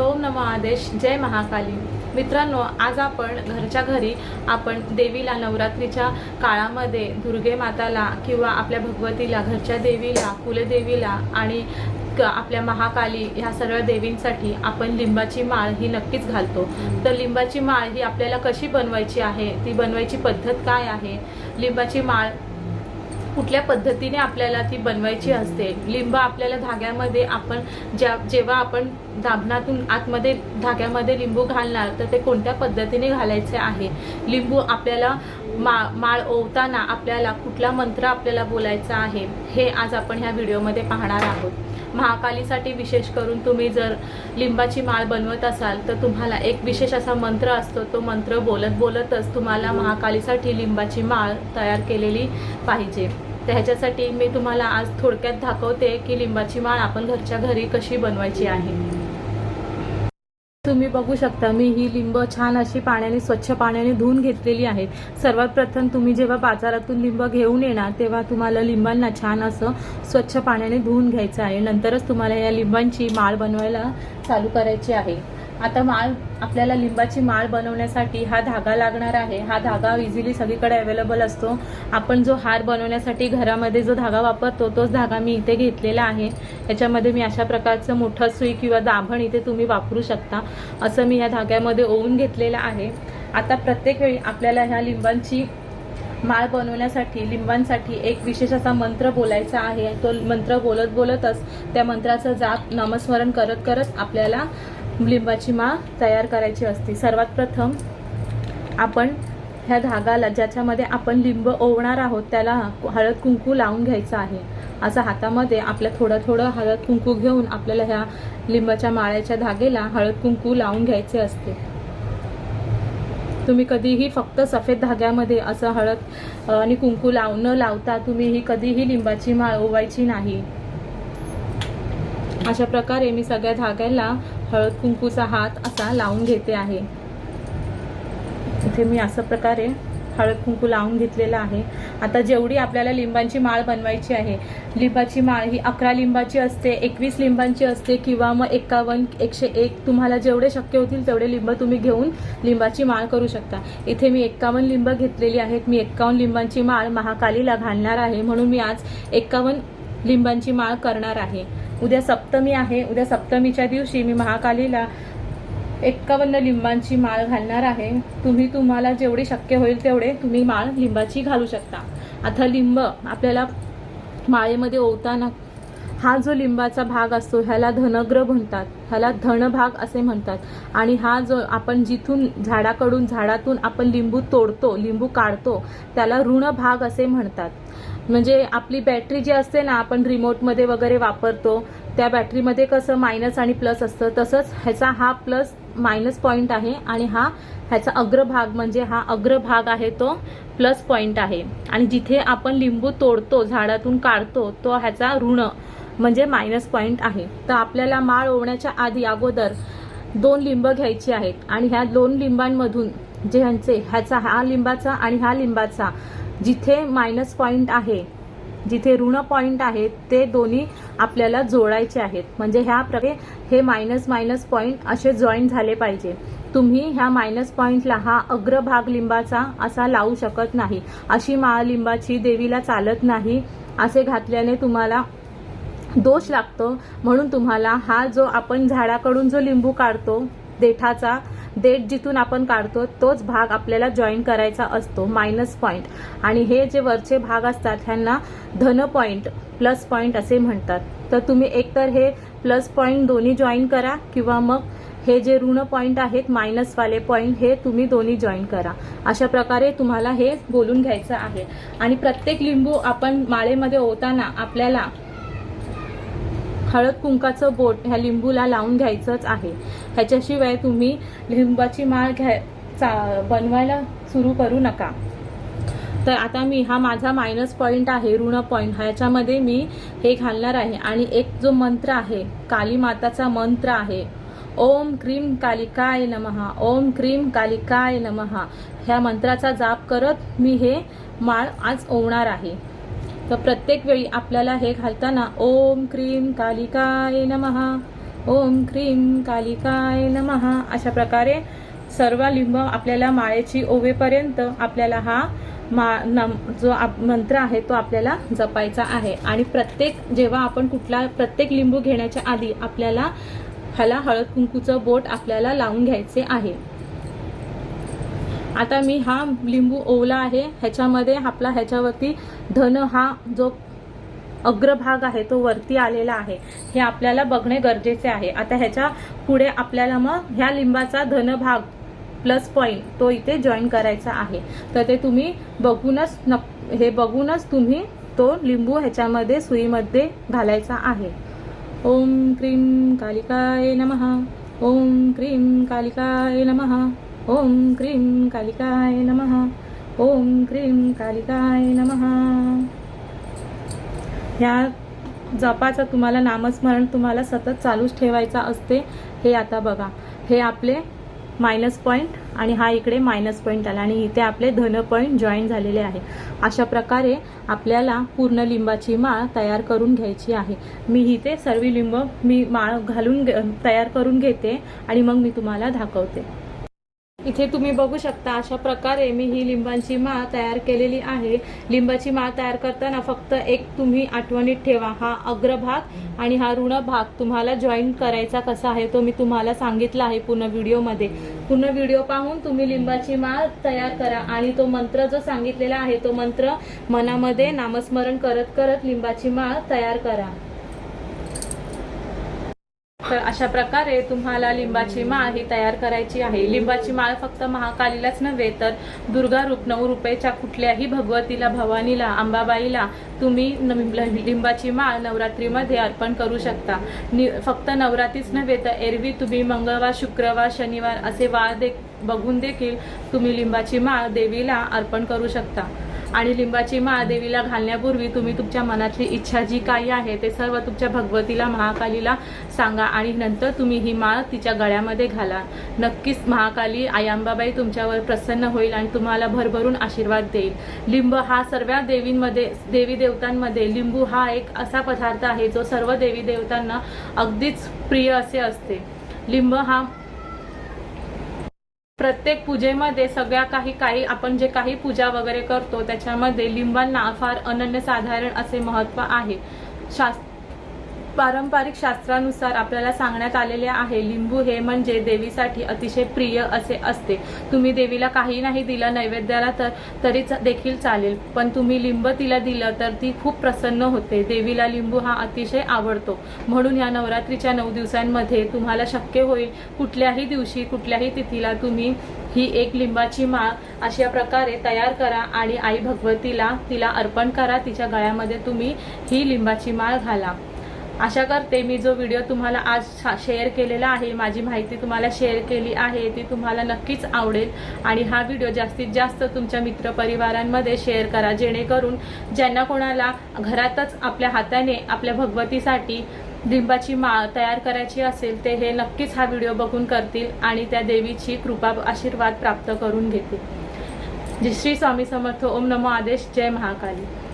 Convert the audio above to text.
ओम नमो आदेश जय महाकाली. मित्रांनो आज आपण घरच्या घरी आपण देवीला नवरात्रीच्या काळामध्ये दुर्गे माताला किंवा आपल्या भगवतीला घरच्या देवीला कुलदेवीला आणि क- आपल्या महाकाली ह्या सरळ देवींसाठी आपण लिंबाची माळ ही नक्कीच घालतो. तर लिंबाची माळ ही आपल्याला कशी बनवायची आहे? ती बनवायची पद्धत काय आहे? लिंबाची माळ कुठल्या पद्धतीने आपल्याला ती बनवायची असते? लिंब आपल्याला धाग्यामध्ये आपण ज्या जेव्हा आपण दाबणातून आतमध्ये धाग्यामध्ये लिंबू घालणार तर ते कोणत्या पद्धतीने घालायचे आहे? लिंबू आपल्याला मा माळ ओवताना आपल्याला कुठला मंत्र आपल्याला बोलायचा आहे? हे आज आपण ह्या व्हिडिओमध्ये पाहणार आहोत. महाकालीसाठी विशेष करून तुम्ही जर लिंबाची माळ बनवत असाल तर तुम्हाला एक विशेष असा मंत्र असतो तो मंत्र बोलत बोलतच तुम्हाला महाकालीसाठी लिंबाची माळ तयार केलेली पाहिजे. तर ह्याच्यासाठी मी तुम्हाला आज थोडक्यात दाखवते की लिंबाची माळ आपण घरच्या घरी कशी बनवायची आहे. तुम्ही बघू शकता मी ही लिंब छान अशी पाण्याने स्वच्छ पाण्याने धुवून घेतलेली आहेत सर्वात प्रथम तुम्ही जेव्हा बाजारातून लिंब घेऊन येणार तेव्हा तुम्हाला लिंबांना छान असं स्वच्छ पाण्याने धुवून घ्यायचं आहे. नंतरच तुम्हाला या लिंबांची माळ बनवायला चालू करायची आहे. आता माळ आपल्याला लिंबाची माळ बनवण्यासाठी हा धागा लागणार आहे. हा धागा इझिली सगळीकडे अवेलेबल असतो. आपण जो हार बनवण्यासाठी घरामध्ये जो धागा वापरतो तोच धागा मी इथे घेतलेला आहे. याच्यामध्ये मी अशा प्रकारचं मोठं सुई किंवा दाभण इथे तुम्ही वापरू शकता. असं मी ह्या धाग्यामध्ये ओवून घेतलेलं आहे. आता प्रत्येक वेळी आपल्याला ह्या लिंबांची माळ बनवण्यासाठी लिंबांसाठी एक विशेष असा मंत्र बोलायचा आहे. तो मंत्र बोलत बोलतच त्या मंत्राचं जाप नामस्मरण करत करत आपल्याला लिंबाची माळ तयार करायची असते. सर्वात प्रथम आपण ह्या धागाला ज्याच्यामध्ये आपण लिंब ओवणार आहोत त्याला हळद कुंकू लावून घ्यायचं आहे. असं हातामध्ये आपल्या थोडं थोडं हळद कुंकू घेऊन आपल्याला ह्या लिंबाच्या माळ्याच्या धागेला हळद कुंकू लावून घ्यायचे असते. तुम्ही कधीही फक्त सफेद धाग्यामध्ये असं हळद आणि कुंकू लाव न लावता तुम्ही ही कधीही लिंबाची माळ ओवायची नाही. अशा प्रकारे मी सगळ्या धाग्याला हळद कुंकूचा हात असा लावून घेते आहे. इथे मी असं प्रकारे हळद कुंकू लावून घेतलेला आहे. आता जेवढी आपल्याला लिंबांची माळ बनवायची आहे लिंबाची माळ ही अकरा लिंबाची असते एकवीस लिंबांची असते किंवा मग एकावन्न एकशे एक तुम्हाला जेवढे शक्य होतील तेवढे लिंब तुम्ही घेऊन लिंबाची माळ करू शकता. इथे मी एक्कावन्न लिंब घेतलेली आहेत. मी एक्कावन्न लिंबांची माळ महाकालीला घालणार आहे. म्हणून मी आज एक्कावन्न लिंबांची माळ करणार आहे. उद्या सप्तमी आहे. उद्या सप्तमीच्या दिवशी मी महाकालीला एक्कावन्न लिंबांची माळ घालणार आहे. तुम्ही तुम्हाला जेवढे शक्य होईल तेवढे तुम्ही माळ लिंबाची घालू शकता. आता लिंब आपल्याला माळेमध्ये ओवताना हा जो लिंबाचा भाग असतो ह्याला धनग्र म्हणतात. ह्याला धनभाग असे म्हणतात. आणि हा जो आपण जिथून झाडाकडून झाडातून आपण लिंबू तोडतो लिंबू काढतो त्याला ऋण भाग असे म्हणतात. म्हणजे आपली बॅटरी जी असते ना आपण रिमोटमध्ये वगैरे वापरतो त्या बॅटरीमध्ये कसं मायनस आणि प्लस असतं तसंच ह्याचा हा प्लस मायनस पॉईंट आहे आणि हा ह्याचा अग्रभाग म्हणजे हा अग्रभाग आहे तो प्लस पॉईंट आहे. आणि जिथे आपण लिंबू तोडतो झाडातून काढतो तो ह्याचा ऋण म्हणजे मायनस पॉईंट आहे. तर आपल्याला माळ ओवण्याच्या आधी अगोदर दोन लिंब घ्यायची आहेत आणि ह्या दोन लिंबांमधून जे ह्यांचे ह्याचा हा लिंबाचा आणि ह्या लिंबाचा जिथे मायनस पॉईंट आहे जिथे ऋण पॉईंट आहेत ते दोन्ही आपल्याला जोडायचे आहेत. म्हणजे ह्या प्रकारे हे मायनस मायनस पॉईंट असे जॉईन झाले पाहिजे. तुम्ही ह्या मायनस पॉईंटला हा अग्रभाग लिंबाचा असा लावू शकत नाही. अशी महालिंबाची देवीला चालत नाही असे घातल्याने तुम्हाला दोष लागतो. म्हणून तुम्हाला हा जो आपण झाडाकडून जो लिंबू काढतो देठाचा. देठ जिथून आपण काढतो तोच भाग आपल्याला जॉईन करायचा असतो मायनस पॉईंट आणि हे जे वरचे भाग असतात ह्यांना धन पॉईंट प्लस पॉईंट असे म्हणतात. तर तुम्ही एकतर हे प्लस पॉईंट दोन्ही जॉईन करा किंवा मग हे जे ऋण पॉईंट आहेत मायनसवाले पॉईंट हे तुम्ही दोन्ही जॉईन करा. अशा प्रकारे तुम्हाला हे बोलून घ्यायचं आहे. आणि प्रत्येक लिंबू आपण माळेमध्ये ओताना आपल्याला हळद कुंकाचं बोट ह्या लिंबूला लावून घ्यायचंच आहे. ह्याच्याशिवाय तुम्ही लिंबाची माळ घ्या चा बनवायला सुरू करू नका. तर आता मी हा माझा मायनस पॉईंट आहे ऋण पॉईंट ह्याच्यामध्ये मी हे घालणार आहे. आणि एक जो मंत्र आहे काली माताचा मंत्र आहे ओम क्रीम कालिकाय नमहा ओम क्रीम कालिकाय नमहा. ह्या मंत्राचा जाप करत मी हे माळ आज ओवणार आहे. तर प्रत्येक वेळी आपल्याला हे घालताना ओम क्रीम कालिकाय नमहा ओम क्रीम कालिकाय नमहा अशा प्रकारे सर्व लिंब आपल्याला माळेची ओवेपर्यंत आपल्याला हा मा नम जो आप मंत्र आहे तो आपल्याला जपायचा आहे. आणि प्रत्येक जेव्हा आपण कुठला प्रत्येक लिंबू घेण्याच्या आधी आपल्याला ह्याला हळद कुंकूचं बोट आपल्याला लावून घ्यायचे आहे. आता मी हा लिंबू ओवला आहे. ह्याच्यामध्ये आपला ह्याच्यावरती धन हा जो अग्रभाग आहे तो वरती आलेला आहे. हे आपल्याला बघणे गरजेचे आहे. आता ह्याच्या पुढे आपल्याला मग ह्या लिंबाचा धनभाग प्लस पॉईंट तो इथे जॉईन करायचा आहे. तर ते तुम्ही बघूनच नक हे बघूनच तुम्ही तो लिंबू ह्याच्यामध्ये सुईमध्ये घालायचा आहे. ओम क्रीम कालिकाय नमः. ओम क्रीम कालिकाय नमः. ओम क्रीम कालिकाय नमः. ओम क्रीम कालिकाय नमः. ह्या जपाचं तुम्हाला नामस्मरण तुम्हाला सतत चालूच ठेवायचं असते हे आता बघा. हे आपले मायनस पॉईंट आणि हा इकडे मायनस पॉईंट आला आणि इथे आपले धन पॉईंट जॉईन झालेले आहे. अशा प्रकारे आपल्याला पूर्ण लिंबाची माळ तयार करून घ्यायची आहे. मी इथे सर्व लिंब मी माळ घालून घे- तयार करून घेते आणि मग मी तुम्हाला दाखवते. इथे तुम्ही बघू शकता अशा प्रकारे मी ही लिंबाची माळ तयार केलेली आहे. लिंबाची माळ तयार करताना फक्त एक तुम्ही आठवणीत ठेवा हा अग्रभाग आणि हा ऋण भाग तुम्हाला जॉईन करायचा कसा आहे तो मी तुम्हाला सांगितला आहे पूर्ण व्हिडिओमध्ये. पूर्ण व्हिडिओ पाहून तुम्ही लिंबाची माळ तयार करा आणि तो मंत्र जो सांगितलेला आहे तो मंत्र मनामध्ये नामस्मरण करत करत लिंबाची माळ तयार करा. तर अशा प्रकारे तुम्हाला लिंबाची माळ ही तयार करायची आहे. लिंबाची माळ फक्त महाकालीलाच नव्हे तर दुर्गा रूप नऊ रुपयेच्या कुठल्याही भगवतीला भवानीला अंबाबाईला तुम्ही लिंबाची माळ नवरात्रीमध्ये अर्पण करू शकता. नि फक्त नवरात्रीच नव्हे तर एरवी तुम्ही मंगळवार शुक्रवार शनिवार असे वार दे बघून देखील तुम्ही लिंबाची माळ देवीला अर्पण करू शकता. आणि लिंबाची माळ देवीला घालण्यापूर्वी तुम्ही तुमच्या मनातली इच्छा जी काही आहे ते सर्व तुमच्या भगवतीला महाकालीला सांगा आणि नंतर तुम्ही ही माळ तिच्या गळ्यामध्ये घाला. नक्कीच महाकाली आयांबाबाई तुमच्यावर प्रसन्न होईल आणि तुम्हाला भरभरून आशीर्वाद देईल. लिंब हा सर्व देवींमध्ये देवी देवतांमध्ये लिंबू हा एक असा पदार्थ आहे जो सर्व देवी देवतांना अगदीच प्रिय असे असते. लिंब हा प्रत्येक पूजेमध्ये सगळ्या काही काही आपण जे काही पूजा वगैरे करतो त्याच्यामध्ये लिंबांना फार अनन्यसाधारण असे महत्त्व आहे. शास्त्र पारंपरिक शास्त्रानुसार आपल्याला सांगण्यात आलेले आहे लिंबू हे म्हणजे देवीसाठी अतिशय प्रिय असे असते. तुम्ही देवीला काही नाही दिलं नैवेद्याला तर तरी देखील चालेल. पण तुम्ही लिंब तिला दिलं तर ती खूप प्रसन्न होते. देवीला लिंबू हा अतिशय आवडतो. म्हणून ह्या नवरात्रीच्या नऊ दिवसांमध्ये तुम्हाला शक्य होईल कुठल्याही दिवशी कुठल्याही तिथीला तुम्ही ही एक लिंबाची माळ अशा प्रकारे तयार करा आणि आई भगवतीला तिला अर्पण करा. तिच्या गळ्यामध्ये तुम्ही ही लिंबाची माळ घाला. आशा करते मी जो व्हिडिओ तुम्हाला आज शा- शेअर केलेला आहे माझी माहिती तुम्हाला शेअर केली आहे ती तुम्हाला नक्कीच आवडेल. आणि हा व्हिडिओ जास्तीत जास्त तुमच्या मित्रपरिवारांमध्ये शेअर करा जेणेकरून ज्यांना कोणाला घरातच आपल्या हाताने आपल्या भगवतीसाठी लिंबाची माळ तयार करायची असेल ते हे नक्कीच हा व्हिडिओ बघून करतील आणि त्या देवीची कृपा आशीर्वाद प्राप्त करून घेतील. श्री स्वामी समर्थ. ओम नमो आदेश. जय महाकाली.